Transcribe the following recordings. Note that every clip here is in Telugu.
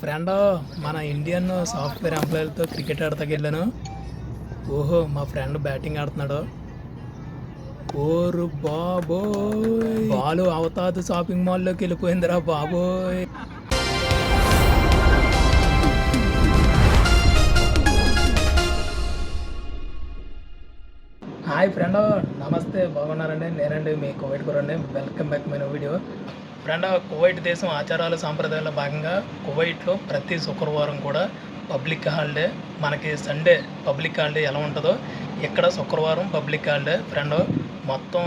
ఫ్రెండ్ మన ఇండియన్ సాఫ్ట్వేర్ ఎంప్లాయీలతో క్రికెట్ ఆడతాకి వెళ్ళాను. ఓహో మా ఫ్రెండ్ బ్యాటింగ్ ఆడుతున్నాడు. ఓరు బాబోయ్. బాలు అవతాదు షాపింగ్ మాల్లోకి వెళ్ళిపోయిందిరా బాబోయ్. హాయ్ ఫ్రెండ్ నమస్తే బాగున్నారండి. నేనండి మీ covid కూరండి welcome back my video. Friend Kuwait దేశం ఆచారాలు సాంప్రదాయాల భాగంగా కువైట్లో ప్రతి శుక్రవారం కూడా పబ్లిక్ హాలిడే మనకి సండే పబ్లిక్ హాలిడే ఎలా ఉంటుందో ఇక్కడ శుక్రవారం పబ్లిక్ హాలిడే ఫ్రెండ్ మొత్తం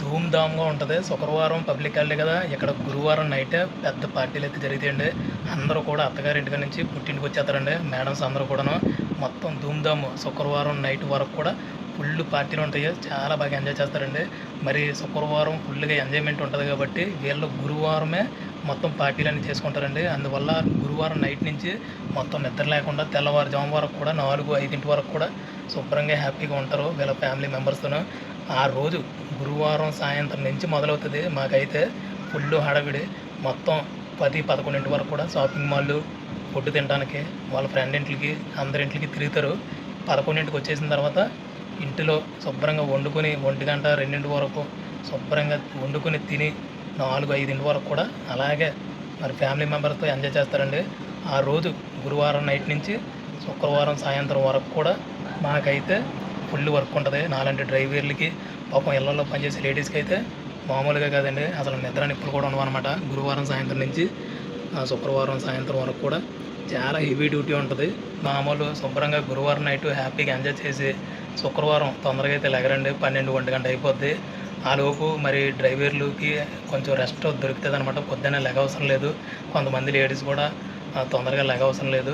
ధూమ్ధామ్గా ఉంటుంది. శుక్రవారం పబ్లిక్ హాలిడే కదా ఇక్కడ గురువారం నైటే పెద్ద పార్టీలు అయితే జరుగుతాయండి. అందరూ కూడా అత్తగారింటి నుంచి పుట్టింటికి వచ్చేస్తారండి. మేడమ్స్ అందరూ కూడాను. మొత్తం ధూమ్ధామ్ శుక్రవారం నైట్ వరకు కూడా ఫుల్ పార్టీలు ఉంటాయి. చాలా బాగా ఎంజాయ్ చేస్తారండి. మరి శుక్రవారం ఫుల్గా ఎంజాయ్మెంట్ ఉంటుంది కాబట్టి వీళ్ళు గురువారమే మొత్తం పార్టీలు అన్నీ చేసుకుంటారండి. అందువల్ల గురువారం నైట్ నుంచి మొత్తం నిద్ర లేకుండా తెల్లవారుజాము వరకు కూడా నాలుగు ఐదింటి వరకు కూడా శుభ్రంగా హ్యాపీగా ఉంటారు వీళ్ళ ఫ్యామిలీ మెంబర్స్తో ఆ రోజు గురువారం సాయంత్రం నుంచి మొదలవుతుంది. మాకైతే ఫుల్ హడవిడి. మొత్తం పది పదకొండింటి వరకు కూడా షాపింగ్ మాల్ ఫుడ్ తినడానికి వాళ్ళ ఫ్రెండ్ ఇంట్లకి అందరింట్లకి తిరుగుతారు. పదకొండింటికి వచ్చేసిన తర్వాత ఇంటిలో శుభ్రంగా వండుకొని ఒంటి గంట రెండింటి వరకు శుభ్రంగా వండుకొని తిని నాలుగు ఐదింటి వరకు కూడా అలాగే మరి ఫ్యామిలీ మెంబర్స్తో ఎంజాయ్ చేస్తారండి. ఆ రోజు గురువారం నైట్ నుంచి శుక్రవారం సాయంత్రం వరకు కూడా మాకైతే ఫుల్ వర్క్ ఉంటుంది. నాలాంటి డ్రైవర్లకి పాపం ఇళ్ళలో పనిచేసే లేడీస్కి అయితే మామూలుగా కాదండి. అసలు నిద్ర నిప్పులు కూడా ఉండవన్నమాట గురువారం సాయంత్రం నుంచి ఆ శుక్రవారం సాయంత్రం వరకు కూడా చాలా హెవీ డ్యూటీ ఉంటుంది. మామూలు శుభ్రంగా గురువారం నైట్ హ్యాపీగా ఎంజాయ్ చేసి శుక్రవారం తొందరగా అయితే లెగరండి. పన్నెండు ఒంటి గంట అయిపోద్ది. ఆ లోపు మరి డ్రైవర్లకి కొంచెం రెస్ట్ దొరుకుతుంది అనమాట పొద్దున్నే లెగవసరం లేదు. కొంతమంది లేడీస్ కూడా తొందరగా తొందరగా లెగవసరం లేదు.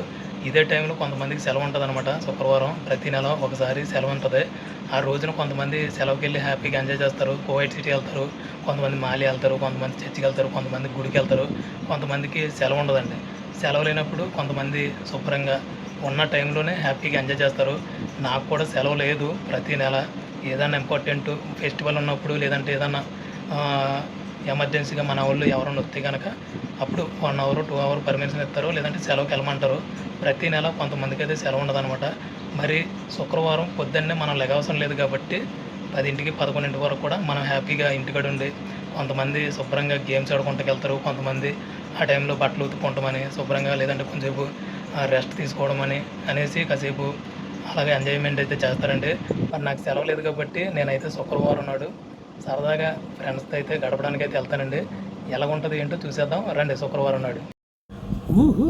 ఇదే టైంలో కొంతమందికి సెలవు ఉంటుంది అనమాట శుక్రవారం. ప్రతి నెల ఒకసారి సెలవు ఉంటుంది. ఆ రోజున కొంతమంది సెలవుకి వెళ్ళి హ్యాపీగా ఎంజాయ్ చేస్తారు. కోవైట్ సిటీ వెళ్తారు. కొంతమంది మాలి వెళ్తారు. కొంతమంది చర్చికి వెళ్తారు. కొంతమంది గుడికి వెళ్తారు. కొంతమందికి సెలవు ఉండదండి. సెలవు లేనప్పుడు కొంతమంది శుభ్రంగా ఉన్న టైంలోనే హ్యాపీగా ఎంజాయ్ చేస్తారు. నాకు కూడా సెలవు లేదు ప్రతి నెల. ఏదైనా ఇంపార్టెంట్ ఫెస్టివల్ ఉన్నప్పుడు లేదంటే ఏదన్నా ఎమర్జెన్సీగా మన వాళ్ళు ఎవరైనా వస్తే కనుక అప్పుడు one hour two hour permission ఇస్తారు. లేదంటే సెలవుకి వెళ్ళమంటారు. ప్రతి నెల కొంతమందికి అయితే సెలవు ఉండదన్నమాట. మరి శుక్రవారం పొద్దున్నే మనం లెగవసరం లేదు కాబట్టి పదింటికి పదకొండింటి వరకు కూడా మనం హ్యాపీగా ఇంటికాడ ఉండి కొంతమంది శుభ్రంగా గేమ్స్ ఆడుకుంటూ వెళ్తారు. కొంతమంది ఆ టైంలో బట్టలు ఉతుక్కుంటామని శుభ్రంగా లేదంటే కొంచెంసేపు రెస్ట్ తీసుకోవడం అని అనేసి కాసేపు అలాగే ఎంజాయ్మెంట్ అయితే చేస్తారండి. మరి నాకు సెలవు లేదు కాబట్టి నేనైతే శుక్రవారం నాడు సరదాగా ఫ్రెండ్స్తో అయితే గడపడానికి అయితే వెళ్తానండి. ఎలా ఉంటుంది ఏంటో చూసేద్దాం. రండి శుక్రవారం నాడు. ఊహూ!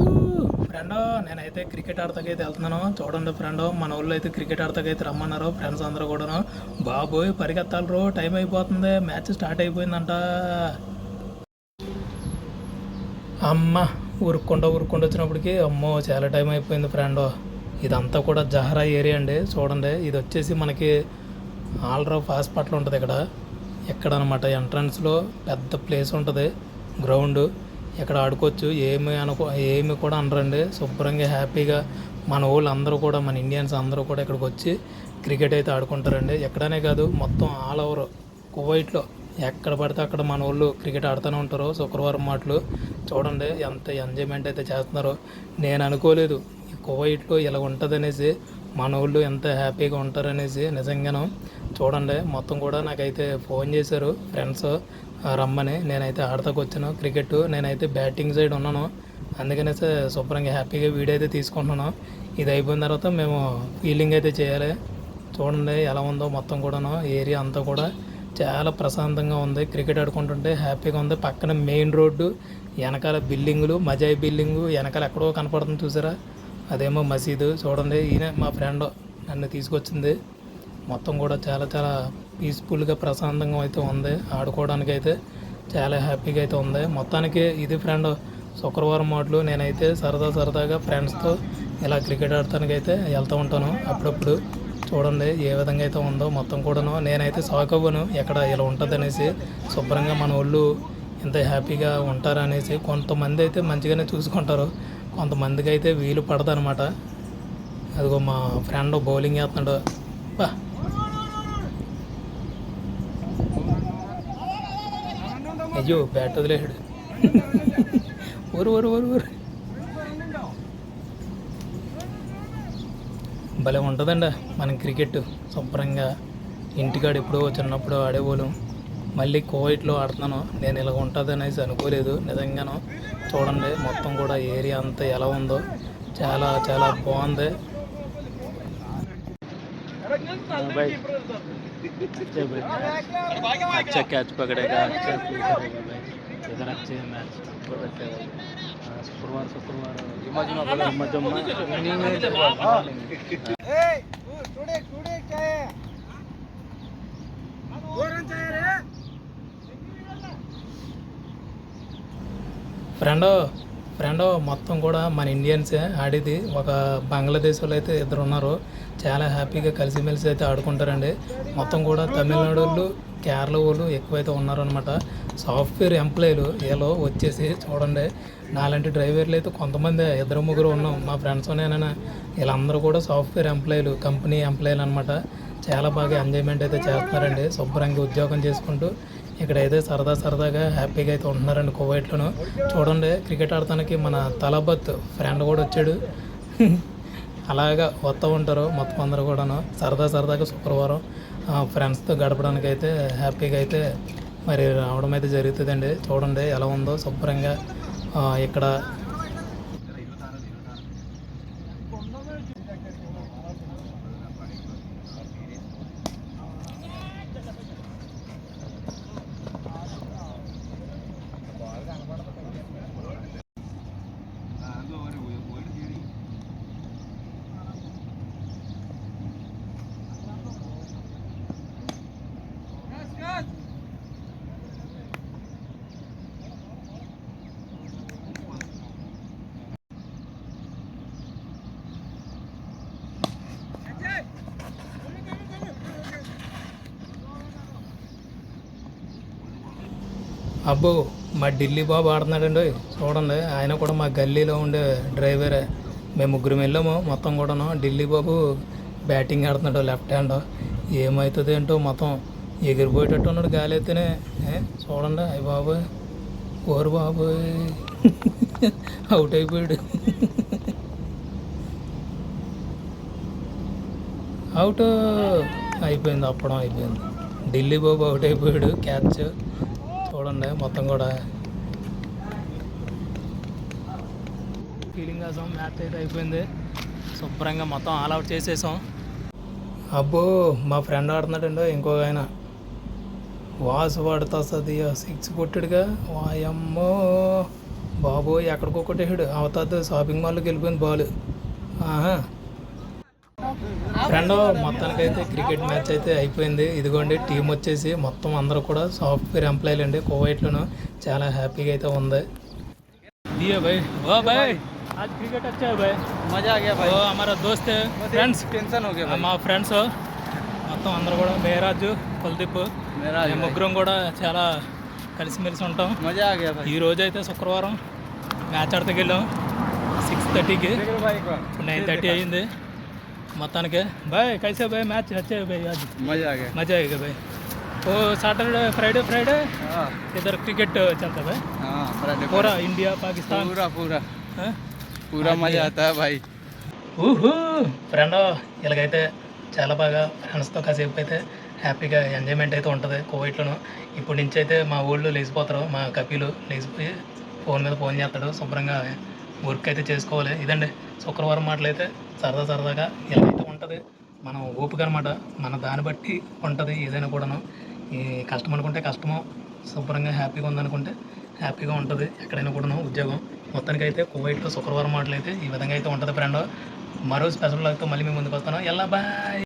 ఫ్రెండ్ నేనైతే క్రికెట్ ఆడతాకైతే వెళ్తున్నాను. చూడండి ఫ్రెండ్ మన ఊళ్ళో అయితే క్రికెట్ ఆడతాకైతే రమ్మన్నారు. ఫ్రెండ్స్ అందరూ కూడాను. బాబోయ్ పరిగెత్తాలి రో టైం అయిపోతుంది. మ్యాచ్ స్టార్ట్ అయిపోయిందంట. అమ్మ ఉరుక్కుండా ఉరుక్కుండా వచ్చినప్పటికి అమ్మో చాలా టైం అయిపోయింది ఫ్రెండ్. ఇదంతా కూడా జహరా ఏరియా అండి చూడండి. ఇది వచ్చేసి మనకి ఆల్రఫ్ హాస్పిటల్ ఉంటుంది ఇక్కడ. ఇక్కడ అనమాట ఎంట్రన్స్లో పెద్ద ప్లేస్ ఉంటుంది గ్రౌండ్ ఇక్కడ ఆడుకోవచ్చు. ఏమి అనుకో ఏమి కూడా అనరండి. శుభ్రంగా హ్యాపీగా మన వాళ్ళు అందరూ కూడా మన ఇండియన్స్ అందరూ కూడా ఇక్కడికి వచ్చి క్రికెట్ అయితే ఆడుకుంటారండి. ఎక్కడనే కాదు మొత్తం ఆల్ ఓవర్ కువైట్లో ఎక్కడ పడితే అక్కడ మన వాళ్ళు క్రికెట్ ఆడుతూనే ఉంటారు. శుక్రవారం మాటలు చూడండి ఎంత ఎంజాయ్మెంట్ అయితే చేస్తున్నారో. నేను అనుకోలేదు. కువైట్లో ఇలా ఉంటుంది అనేసి మన వాళ్ళు ఎంత హ్యాపీగా ఉంటారనేసి నిజంగాను చూడండి. మొత్తం కూడా నాకైతే ఫోన్ చేశారు ఫ్రెండ్స్ రమ్మని. నేనైతే ఆడతాకు వచ్చాను. క్రికెట్ నేనైతే బ్యాటింగ్ సైడ్ ఉన్నాను. అందుకనేసి శుభ్రంగా హ్యాపీగా వీడియో అయితే తీసుకుంటున్నాను. ఇది అయిపోయిన తర్వాత మేము ఫీలింగ్ అయితే చేయాలి. చూడండి ఎలా ఉందో మొత్తం కూడాను. ఏరియా అంతా కూడా చాలా ప్రశాంతంగా ఉంది. క్రికెట్ ఆడుకుంటుంటే హ్యాపీగా ఉంది. పక్కన మెయిన్ రోడ్డు వెనకాల బిల్డింగులు మజాయి బిల్డింగు వెనకాల ఎక్కడో కనపడుతుంది చూసారా? అదేమో మసీదు. చూడండి ఈయన మా ఫ్రెండ్ నన్ను తీసుకొచ్చింది. మొత్తం కూడా చాలా చాలా పీస్ఫుల్గా ప్రశాంతంగా అయితే ఉంది. ఆడుకోవడానికి అయితే చాలా హ్యాపీగా అయితే ఉంది. మొత్తానికి ఇది ఫ్రెండ్ శుక్రవారం మాటలు. నేనైతే సరదా సరదాగా ఫ్రెండ్స్తో ఇలా క్రికెట్ ఆడటానికి అయితే వెళ్తూ ఉంటాను అప్పుడప్పుడు. చూడండి ఏ విధంగా అయితే ఉందో మొత్తం కూడాను. నేనైతే షాక్ అవ్వను. ఎక్కడ ఇలా ఉంటుంది అనేసి శుభ్రంగా మన వాళ్ళు ఇంత హ్యాపీగా ఉంటారనేసి కొంతమంది అయితే మంచిగానే చూసుకుంటారు. కొంతమందికి అయితే వీలు పడదనమాట. అదిగో మా ఫ్రెండ్ బౌలింగ్ వేస్తున్నాడు బా అయ్యో బ్యాట్ వదిలేసాడు ఊరు ఊరు ఊరు ఊరు. భలే ఉంటుందండి మనం క్రికెట్. శుభ్రంగా ఇంటికాడ ఎప్పుడో చిన్నప్పుడు ఆడేవాళ్ళం మళ్ళీ కోవైట్లో ఆడుతున్నాను నేను ఇలా ఉంటుంది అనేసి అనుకోలేదు నిజంగాను చూడండి మొత్తం కూడా ఏరియా అంతా ఎలా ఉందో చాలా చాలా బాగుంది भाई अच्छे भाई अच्छा कैच पकड़ेगा अच्छा फील करेगा भाई इधर अच्छे मैच बहुत अच्छे भाई हाँ, शुक्रवार शुक्रवार जुम्मा जुम्मा इवनिंग में ఫ్రెండో ఫ్రెండో మొత్తం కూడా మన ఇండియన్సే ఆడేది. ఒక బంగ్లాదేశ్ వాళ్ళు అయితే ఇద్దరు ఉన్నారు. చాలా హ్యాపీగా కలిసిమెలిసి అయితే ఆడుకుంటారండి. మొత్తం కూడా తమిళనాడు వాళ్ళు కేరళ వాళ్ళు ఎక్కువైతే ఉన్నారనమాట సాఫ్ట్వేర్ ఎంప్లాయీలు వీళ్ళు వచ్చేసి చూడండి. నాలాంటి డ్రైవర్లు అయితే కొంతమంది ఇద్దరు ముగ్గురు ఉన్నాం. మా ఫ్రెండ్స్ నేనైనా వీళ్ళందరూ కూడా సాఫ్ట్వేర్ ఎంప్లాయీలు కంపెనీ ఎంప్లాయీలు అనమాట చాలా బాగా ఎంజాయ్మెంట్ అయితే చేస్తున్నారండి. శుభ్రంగా ఉద్యోగం చేసుకుంటూ ఇక్కడైతే సరదా సరదాగా హ్యాపీగా అయితే ఉంటున్నారండి కువైట్లోను. చూడండి క్రికెట్ ఆడటానికి మన తలబత్ ఫ్రెండ్ కూడా వచ్చాడు. అలాగా వస్తూ ఉంటారు మొత్తం అందరూ కూడాను. సరదా సరదాగా శుక్రవారం ఫ్రెండ్స్తో గడపడానికి అయితే హ్యాపీగా అయితే మరి రావడం అయితే జరుగుతుందండి. చూడండి ఎలా ఉందో శుభ్రంగా ఇక్కడ అబ్బో మా ఢిల్లీ బాబు ఆడుతున్నాడండి. చూడండి ఆయన కూడా మా గల్లీలో ఉండే డ్రైవరే మేము ముగ్గురు వెళ్ళాము మొత్తం కూడాను. ఢిల్లీ బాబు బ్యాటింగ్ ఆడుతున్నాడు లెఫ్ట్ హ్యాండ్ ఏమవుతుంది ఏంటో మొత్తం ఎగిరిపోయేటట్టు ఉన్నాడు గాలి అయితేనే చూడండి అయ్యి బాబు ఓరు బాబు. అవుట్ అయిపోయాడు. అవుట్ అయిపోయింది అప్పడం అయిపోయింది. ఢిల్లీ బాబు అవుట్ అయిపోయాడు క్యాచ్ చూడండి మొత్తం కూడా. ఫీలింగ్ కోసం మ్యాచ్ అయితే అయిపోయింది. శుభ్రంగా మొత్తం ఆల్ అవుట్ చేసేసాం. అబ్బో మా ఫ్రెండ్ ఆడుతున్నాడండి ఇంకో ఆయన. వాసు పడుతుంది వస్తుంది సిక్స్ కొట్టాడుగా వాయమ్మో బాబు ఎక్కడికో కొట్టేసాడు అవతాదు షాపింగ్ మాల్కి వెళ్ళిపోయింది బాల్. ఆహా. ఫ్రెండ్ మొత్తానికైతే క్రికెట్ మ్యాచ్ అయితే అయిపోయింది ఇదిగోండి టీం వచ్చేసి మొత్తం అందరూ కూడా సాఫ్ట్వేర్ ఎంప్లాయీలు అండి కోవైట్లోను చాలా హ్యాపీగా అయితే ఉంది दिए भाई ओ भाई आज क्रिकेट अच्छा है भाई मजा आ गया ओ हमारा दोस्त है फ्रेंड्स टेंशन हो गया మా ఫ్రెండ్స్ మొత్తం అందరూ కూడా మేరాజు కుల్దీప్ मेरा మేము ముగ్గురం కూడా చాలా కలిసిమెలిసి ఉంటాం मजा आ गया ఈ రోజు అయితే శుక్రవారం మ్యాచ్ ఆడతాకి వెళ్ళాం సిక్స్ థర్టీకి भाई को నైన్ థర్టీ అయింది మొత్తానికి బాయ్ కైసే బాయ్ మ్యాచ్ వచ్చే బాయ్ అది मजा आ गया मजा आएगा भाई वो सैटरडे फ्राइडे फ्राइडे हाँ इधर क्रिकेट चलता है भाई हाँ फ्राइडे पूरा इंडिया पाकिस्तान पूरा पूरा हाँ? पूरा मजा आता है भाई ఊహూ ఫ్రెండ్ ఇలాగైతే చాలా బాగా ఫ్రెండ్స్తో కాసేపు అయితే హ్యాపీగా ఎంజాయ్మెంట్ అయితే ఉంటుంది కోవిడ్లోను ఇప్పటి నుంచి అయితే మా ఊళ్ళో లేచిపోతారు మా కపిలు లేచిపోయి ఫోన్ మీద ఫోన్ చేస్తాడు శుభ్రంగా వర్క్ అయితే చేసుకోవాలి. ఇదండి. శుక్రవారం మాటలు అయితే సరదా సరదాగా ఎలా అయితే ఉంటుంది మనం ఓపిక అనమాట మన దాన్ని బట్టి ఉంటుంది ఏదైనా కూడాను. ఈ కష్టం అనుకుంటే కష్టము శుభ్రంగా హ్యాపీగా ఉందనుకుంటే హ్యాపీగా ఉంటుంది ఎక్కడైనా కూడాను ఉద్యోగం. మొత్తానికి అయితే కువైట్లో శుక్రవారం మాటలు అయితే ఈ విధంగా అయితే ఉంటుంది ఫ్రెండ్. మరో స్పెషల్ లాగ్తో మళ్ళీ మేము ముందుకు వస్తాను. ఎలా బాయ్!